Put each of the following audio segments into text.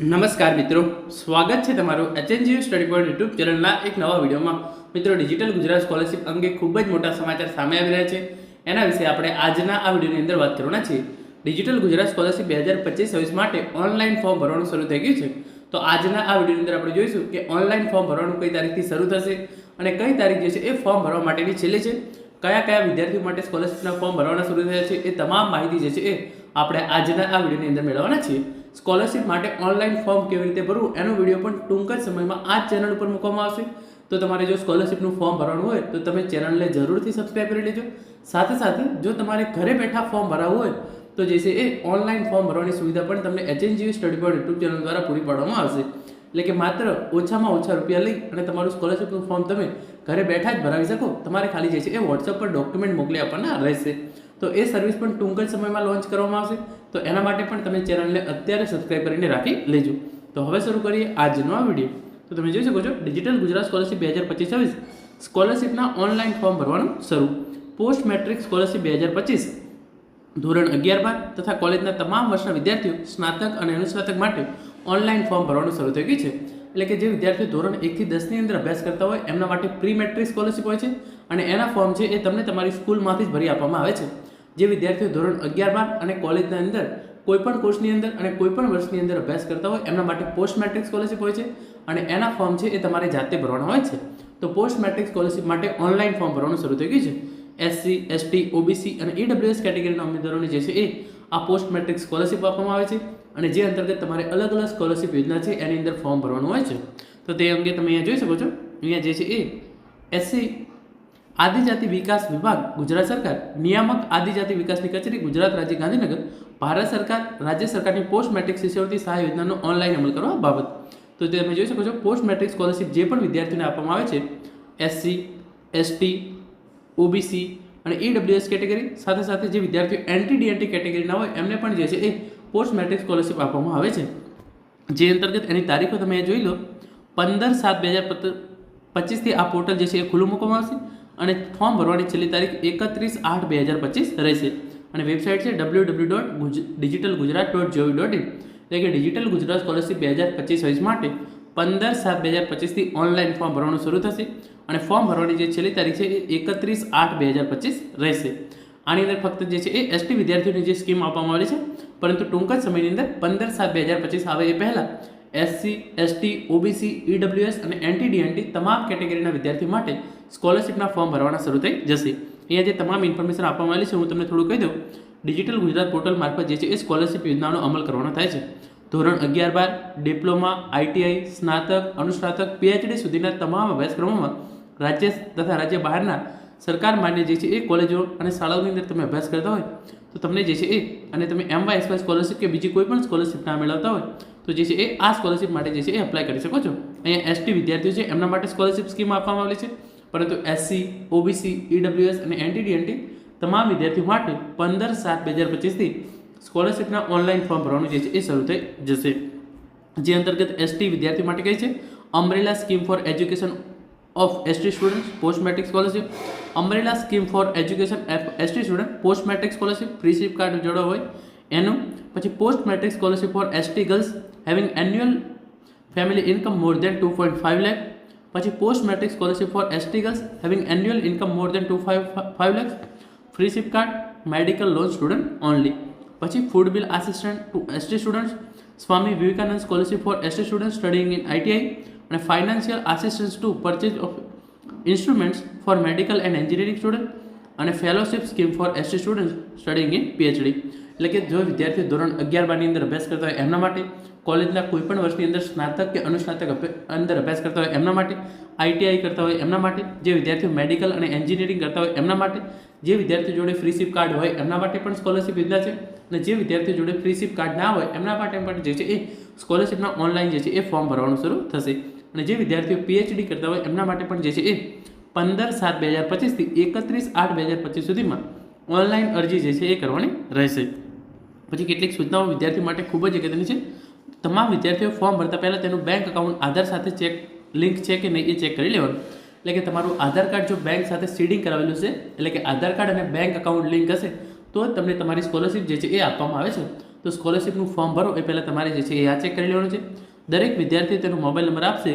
નમસ્કાર મિત્રો, સ્વાગત છે તમારું એચએનજીયુ સ્ટડી પોઈન્ટ યુટ્યુબ ચેનલના એક નવા વિડીયોમાં. મિત્રો ડિજિટલ ગુજરાત સ્કોલરશિપ અંગે ખૂબ જ મોટા સમાચાર સામે આવી રહ્યા છે. એના વિશે આપણે આજના આ વિડીયોની અંદર વાત કરવાના છીએ. ડિજિટલ ગુજરાત સ્કોલરશિપ બે હજાર પચીસ છવ્વીસ માટે ઓનલાઈન ફોર્મ ભરવાનું શરૂ થઈ ગયું છે. તો આજના આ વિડીયોની અંદર આપણે જોઈશું કે ઓનલાઈન ફોર્મ ભરવાનું કઈ તારીખથી શરૂ થશે અને કઈ તારીખ જે છે એ ફોર્મ ભરવા માટેની છેલ્લી છે. કયા કયા વિદ્યાર્થીઓ માટે સ્કોલરશિપના ફોર્મ ભરવાના શરૂ થયા છે એ તમામ માહિતી જે છે એ આપણે આજના આ વિડીયોની અંદર મેળવવાના છીએ. સ્કોલરશિપ માટે ઓનલાઈન ફોર્મ કેવી રીતે ભરવું એનો વીડિયો પણ ટૂંક જ સમયમાં આ ચેનલ ઉપર મૂકવામાં આવશે. તો તમારે જો સ્કોલરશિપનું ફોર્મ ભરવાનું હોય તો તમે ચેનલને જરૂરથી સબસ્ક્રાઈબ કરી લેજો. સાથે સાથે જો તમારે ઘરે બેઠા ફોર્મ ભરાવવું હોય તો જે એ ઓનલાઈન ફોર્મ ભરવાની સુવિધા પણ તમને HNGV study board YouTube channel દ્વારા પૂરી પાડવામાં આવશે. એટલે કે માત્ર ઓછામાં ઓછા રૂપિયા લઈ અને તમારું સ્કોલરશિપનું ફોર્મ તમે ઘરે બેઠા જ ભરાવી શકો. તમારે ખાલી જે છે એ વોટ્સઅપ પર ડોક્યુમેન્ટ મોકલી આપવાના રહેશે. તો એ સર્વિસ પણ ટૂંક જ સમયમાં લોન્ચ કરવામાં આવશે. તો એના માટે પણ તમે ચેનલને અત્યારે સબસ્ક્રાઈબ કરીને રાખી લેજો. તો હવે શરૂ કરીએ આજનો આ વીડિયો તો તમે જોઈ શકો છો ડિજિટલ ગુજરાત સ્કોલરશિપ બે હજાર પચીસ છવ્વીસ સ્કોલરશિપના ઓનલાઈન ફોર્મ ભરવાનું શરૂ. પોસ્ટ મેટ્રિક સ્કોલરશિપ બે હજાર પચીસ ધોરણ અગિયાર બાર તથા કોલેજના તમામ વર્ષના વિદ્યાર્થીઓ સ્નાતક અને અનુસ્નાતક માટે ઓનલાઈન ફોર્મ ભરવાનું શરૂ થઈ ગયું છે. એટલે કે જે વિદ્યાર્થીઓ ધોરણ એકથી દસની અંદર અભ્યાસ કરતા હોય, એમના માટે પ્રી મેટ્રિક સ્કોલરશિપ હોય છે અને એના ફોર્મ છે એ તમને તમારી સ્કૂલમાંથી જ ભરી આપવામાં આવે છે. જે વિદ્યાર્થીઓ ધોરણ અગિયાર બાર અને કોલેજના અંદર કોઈપણ કોર્સની અંદર અને કોઈપણ વર્ષની અંદર અભ્યાસ કરતા હોય, એમના માટે પોસ્ટ મેટ્રિક સ્કોલરશિપ હોય છે અને એના ફોર્મ છે એ તમારે જાતે ભરવાના હોય છે. તો પોસ્ટ મેટ્રિક સ્કોલરશિપ માટે ઓનલાઈન ફોર્મ ભરવાનું શરૂ થઈ ગયું છે. એસસી એસટી ઓબીસી અને ઈડબ્લ્યુએસ કેટેગરીના ઉમેદવારોને જે છે એ આ પોસ્ટ મેટ્રિક સ્કોલરશિપ આપવામાં આવે છે અને જે અંતર્ગત તમારે અલગ અલગ સ્કોલરશિપ યોજના છે એની અંદર ફોર્મ ભરવાનું હોય છે. તો તે અંગે તમે અહીંયા જોઈ શકો છો. અહીંયા જે છે એ એસસી આદિજાતિ વિકાસ વિભાગ, ગુજરાત સરકાર, નિયામક આદિજાતિ વિકાસની કચેરી, ગુજરાત રાજ્ય ગાંધીનગર, ભારત સરકાર, રાજ્ય સરકારની પોસ્ટ મેટ્રિક શિષ્યવૃત્તિ સહાય યોજનાનો ઓનલાઈન અમલ કરવા બાબત. તો તમે જોઈ શકો છો, પોસ્ટ મેટ્રિક સ્કોલરશિપ જે પણ વિદ્યાર્થીઓને આપવામાં આવે છે એસસી એસટી ઓબીસી અને ઈડબ્લ્યુએસ કેટેગરી, સાથે સાથે જે વિદ્યાર્થીઓ એન્ટી ડીએનટી કેટેગરીના હોય, એમને પણ જે છે એ પોસ્ટ મેટ્રિક સ્કોલરશિપ આપવામાં આવે છે. જે અંતર્ગત એની તારીખો તમે જોઈ લો, પંદર સાત બે હજાર પચીસથી આ પોર્ટલ જે છે એ ખુલ્લું મૂકવામાં આવશે. અને ફોર્મ ભરવાની છેલ્લી તારીખ એકત્રીસ આઠ બે હજાર પચીસ રહેશે. અને વેબસાઇટ છે W W dot Guj digital Gujarat dot GOV dot in એટલે કે ડિજિટલ ગુજરાત સ્કોલરશિપ બે હજાર પચીસ વીસ માટે પંદર સાત બે હજાર પચીસથી ઓનલાઈન ફોર્મ ભરવાનું શરૂ થશે. અને ફોર્મ ભરવાની જે છેલ્લી તારીખ છે એ એકત્રીસ આઠ બે હજાર પચીસ રહેશે. આની અંદર ફક્ત જે છે એ એસટી વિદ્યાર્થીઓની જે સ્કીમ આપવામાં આવેલી છે. પરંતુ ટૂંક જ સમયની અંદર પંદર સાત બે હજાર પચીસ આવે એ પહેલાં એસસી એસટી ઓબીસી ઈડબ્લ્યુએસ અને એનટીડીએનટી તમામ કેટેગરીના વિદ્યાર્થીઓ માટે સ્કોલરશિપના ફોર્મ ભરવાના શરૂ થઈ જશે. અહીંયા જે તમામ ઇન્ફોર્મેશન આપવામાં આવેલી છે, હું તમને થોડું કહી દઉં. ડિજિટલ ગુજરાત પોર્ટલ મારફત જે છે એ સ્કોલરશિપ યોજનાનો અમલ કરવાનો થાય છે. ધોરણ અગિયાર બાર, ડિપ્લોમા, આઈટીઆઈ, સ્નાતક, અનુસ્નાતક, પીએચડી સુધીના તમામ અભ્યાસક્રમોમાં રાજ્ય તથા રાજ્ય બહારના સરકાર માન્ય જે છે એ કોલેજો અને શાળાઓની અંદર તમે અભ્યાસ કરતા હોય તો તમને જે છે એ અને તમે એમ વાય સ્કોલરશીપ સ્કોલરશિપ કે બીજી કોઈ પણ સ્કોલરશીપ ના મેળવતા હોય તો જે છે એ આ સ્કોલરશિપ માટે જે છે એ એપ્લાય કરી શકો છો. અહીંયા એસટી વિદ્યાર્થીઓ છે, એમના માટે સ્કોલરશિપ સ્કીમ આપવામાં આવેલી છે. પરંતુ એસસી ઓબીસી ઈડબ્લ્યુએસ અને એનટીડીએનટી તમામ વિદ્યાર્થીઓ માટે પંદર સાત બે હજાર પચીસથી સ્કોલરશિપના ઓનલાઈન ફોર્મ ભરવાનું જે છે એ શરૂ થઈ જશે. જે અંતર્ગત એસટી વિદ્યાર્થીઓ માટે કહે છે? Umbrella scheme for education of ST student post matric scholarship umbrella scheme for education ST student post matric scholarship free card જોડો હોય. એનું. પછી post matric scholarship for ST girls having annual family income more than two point five lakh પછી post matric scholarship for ST girls having annual income more than two five five lakh freeship card medical loan student only પછી food bill assistant to ST students Swami Vivekananda scholarship for ST student studying in ITI અને financial assistance to purchase of instruments for medical and engineering student અને fellowship scheme for ST student studying in PhD એટલે કે જો વિદ્યાર્થીઓ ધોરણ અગિયાર બારની અંદર અભ્યાસ કરતા હોય એમના માટે કોલેજના કોઈપણ વર્ષની અંદર સ્નાતક કે અનુસ્નાતક અંદર અભ્યાસ કરતા હોય એમના માટે આઈટીઆઈ કરતા હોય એમના માટે, જે વિદ્યાર્થીઓ મેડિકલ અને એન્જિનિયરિંગ કરતા હોય એમના માટે, જે વિદ્યાર્થીઓ જોડે ફ્રીશીપ કાર્ડ હોય એમના માટે પણ સ્કોલરશિપ યોજના છે અને જે વિદ્યાર્થીઓ જોડે ફ્રીશીપ કાર્ડ ના હોય એમના માટે પણ જે છે એ સ્કોલરશિપના ઓનલાઈન જે છે એ ફોર્મ ભરવાનું શરૂ થશે. અને જે વિદ્યાર્થીઓ પીએચડી કરતા હોય એમના માટે પણ જે છે એ પંદર સાત બે હજાર પચીસથી એકત્રીસ આઠ બે હજાર પચીસ સુધીમાં ઓનલાઈન અરજી જે છે એ કરવાની રહેશે. પછી કેટલીક સૂચનાઓ વિદ્યાર્થી માટે ખૂબ જ અગત્યની છે. તમામ વિદ્યાર્થીઓ ફોર્મ ભરતા પહેલાં તેનું બેંક અકાઉન્ટ આધાર સાથે ચેક લિંક છે કે નહીં એ ચેક કરી લેવાનું. એટલે કે તમારું આધાર કાર્ડ જો બેંક સાથે સીડિંગ કરાવેલું છે, એટલે કે આધાર કાર્ડ અને બેંક અકાઉન્ટ લિંક હશે, તો તમને તમારી સ્કોલરશિપ જે છે એ આપવામાં આવે છે. તો સ્કોલરશિપનું ફોર્મ ભરો, એ પહેલાં તમારે જે છે એ આ ચેક કરી લેવાનું છે. દરેક વિદ્યાર્થી તેનો મોબાઈલ નંબર આપશે,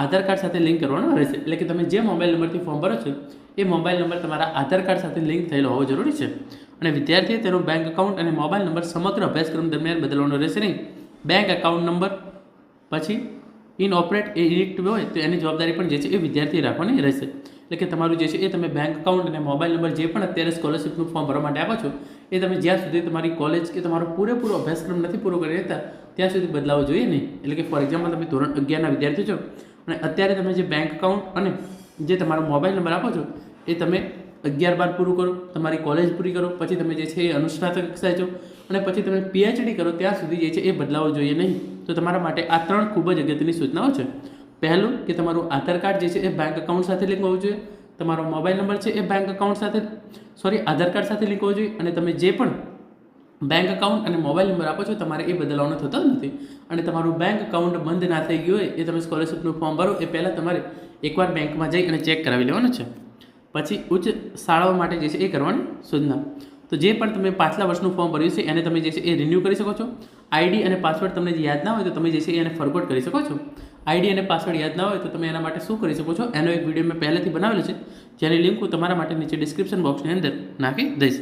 આધાર કાર્ડ સાથે લિંક કરવાનો રહેશે. એટલે કે તમે જે મોબાઈલ નંબરથી ફોર્મ ભરો છો એ મોબાઈલ નંબર તમારા આધાર કાર્ડ સાથે લિંક થયેલો હોવો જરૂરી છે. અને વિદ્યાર્થીએ તેનો બેંક એકાઉન્ટ અને મોબાઈલ નંબર સમગ્ર અભ્યાસક્રમ દરમિયાન બદલવાનો રહેશે નહીં. બેંક એકાઉન્ટ નંબર, પછી ઇન ઓપરેટ એ ઇરેક્ટિવ હોય તો એની જવાબદારી પણ જે છે એ વિદ્યાર્થીએ રાખવાની રહેશે. એટલે કે તમારું જે છે એ તમે બેંક એકાઉન્ટ અને મોબાઈલ નંબર જે પણ અત્યારે સ્કોલરશિપનું ફોર્મ ભરવા માટે આપો છો, એ તમે જ્યાં સુધી તમારી કોલેજ કે તમારો પૂરેપૂરો અભ્યાસક્રમ નથી પૂરો કરી રહેતા, ત્યાં સુધી બદલાવો જોઈએ નહીં. એટલે કે ફોર એક્ઝામ્પલ તમે ધોરણ અગિયારના વિદ્યાર્થી છો અને અત્યારે તમે જે બેંક એકાઉન્ટ અને જે તમારો મોબાઈલ નંબર આપો છો એ તમે અગિયાર બાર પૂરું કરો, તમારી કોલેજ પૂરી કરો, પછી તમે જે છે એ અનુસ્નાતક કક્ષાએ છો અને પછી તમે પીએચડી કરો, ત્યાં સુધી જે છે એ બદલાવો જોઈએ નહીં. તો તમારા માટે આ ત્રણ ખૂબ જ અગત્યની સૂચનાઓ છે. પહેલું કે તમારું આધાર કાર્ડ જે છે એ બેંક એકાઉન્ટ સાથે લિંક હોવું જોઈએ. તમારો મોબાઈલ નંબર છે એ બેંક એકાઉન્ટ સાથે સોરી આધાર કાર્ડ સાથે લિંક હોવો જોઈએ અને તમે જે પણ બેંક એકાઉન્ટ અને મોબાઈલ નંબર આપો છો, તમારે એ બદલવાનો થતો નથી. અને તમારું બેંક એકાઉન્ટ બંધ ના થઈ ગયું હોય એ તમે સ્કોલરશિપનું ફોર્મ ભરો, એ પહેલાં તમારે એકવાર બેંકમાં જઈ અને ચેક કરાવી લેવાનું છે. પછી ઉચ્ચ શાળાઓ માટે જે છે એ કરવાની સૂચના. તો જે પણ તમે પાછલા વર્ષનું ફોર્મ ભર્યું છે, એને તમે જે છે એ રિન્યૂ કરી શકો છો. આઈડી અને પાસવર્ડ તમને જે યાદ ના હોય તો તમે જે છે એને ફોરવર્ડ કરી શકો છો. આઈડી અને પાસવર્ડ યાદ ના હોય તો તમે એના માટે શું કરી શકો છો? એનો એક વીડિયો મેં પહેલેથી બનાવેલો છે, જેની લિંક હું તમારા માટે નીચે ડિસ્ક્રિપ્શન બોક્સની અંદર નાખી દઈશ.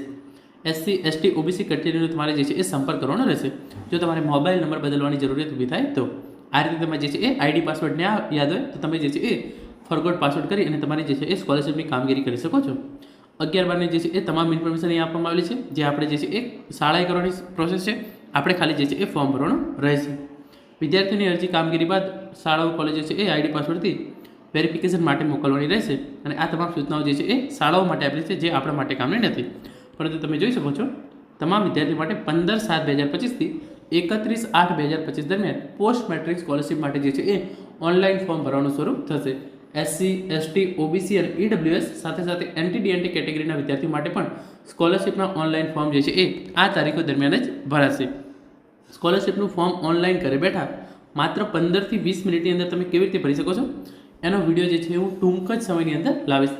એસસી એસટી ઓબીસી કેટેગરીનો તમારે જે છે એ સંપર્ક કરવાનો રહેશે. જો તમારે મોબાઈલ નંબર બદલવાની જરૂરિયાત ઊભી થાય તો. આ રીતે તમે જે છે એ આઈડી પાસવર્ડને યાદ હોય તો તમે જે છે એ ફોરગોટ પાસવર્ડ કરી અને તમારી જે છે એ સ્કોલરશિપની કામગીરી કરી શકો છો. અગિયાર બારની જે છે એ તમામ ઇન્ફોર્મેશન અહીં આપવામાં આવેલી છે. જે આપણે જે છે એ શાળાએ કરવાની પ્રોસેસ છે. આપણે ખાલી જે છે એ ફોર્મ ભરવાનું રહેશે. વિદ્યાર્થીની અરજી કામગીરી બાદ શાળાઓ કોલેજો છે એ આઈડી પાસવર્ડથી વેરિફિકેશન માટે મોકલવાની રહેશે. અને આ તમામ સૂચનાઓ જે છે એ શાળાઓ માટે આપેલી છે, જે આપણા માટે કામની નથી. પરંતુ તમે જોઈ શકો છો, તમામ વિદ્યાર્થીઓ માટે પંદર સાત બે હજાર પચીસથી એકત્રીસ આઠ બે હજાર પચીસ દરમિયાન પોસ્ટ મેટ્રિક સ્કોલરશિપ માટે જે છે એ ઓનલાઈન ફોર્મ ભરવાનું શરૂ થશે. એસસી, એસટી, ઓબીસી અને ઈડબ્લ્યુએસ સાથે સાથે એનટીડીએનટી કેટેગરીના વિદ્યાર્થીઓ માટે પણ સ્કોલરશિપના ઓનલાઈન ફોર્મ જે છે એ આ તારીખો દરમિયાન જ ભરાશે. સ્કોલરશિપનું ફોર્મ ઓનલાઈન ઘરે બેઠા માત્ર પંદરથી વીસ મિનિટની અંદર તમે કેવી રીતે ભરી શકો છો? એનો વીડિયો જે છે હું ટૂંક જ સમયની અંદર લાવીશ.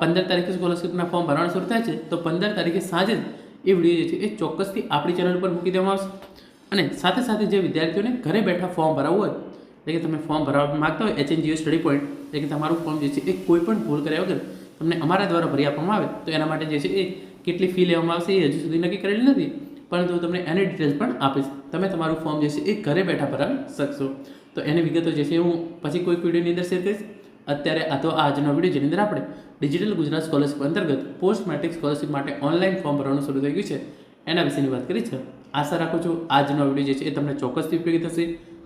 પંદર તારીખે સ્કોલરશિપના ફોર્મ ભરવાનું શરૂ થાય છે તો પંદર તારીખે સાંજે જ એ વીડિયો જે છે એ ચોક્કસથી આપણી ચેનલ ઉપર મૂકી દેવામાં આવશે. અને સાથે સાથે જે વિદ્યાર્થીઓને ઘરે બેઠા ફોર્મ ભરાવવું હોય એટલે કે તમે ફોર્મ ભરાવવા માગતા હોય એચએનજીઓ સ્ટડી પોઈન્ટ એટલે કે તમારું ફોર્મ જે છે એ કોઈ પણ ભૂલ કર્યા વગર તમને અમારા દ્વારા ભરી આપવામાં આવે. તો એના માટે જે છે એ કેટલી ફી લેવામાં આવશે એ હજુ સુધી નક્કી કરેલી નથી. પરંતુ તમને એની ડિટેલ્સ પણ આપીશ. તમે તમારું ફોર્મ જે છે એ ઘરે બેઠા ભરાવી શકશો. તો એની વિગતો જે છે હું પછી કોઈક વિડીયોની અંદર શેર કરીશ. અત્યારે આ તો આજનો વીડિયો જેની અંદર આપણે ડિજિટલ ગુજરાત સ્કોલરશિપ અંતર્ગત પોસ્ટ મેટ્રિક સ્કોલરશિપ માટે ઓનલાઈન ફોર્મ ભરવાનું શરૂ થઈ ગયું છે. એના વિશેની વાત કરી છે. આશા રાખું છું આજનો વીડિયો જે છે એ તમને ચોક્કસથી ઉપયોગી થશે.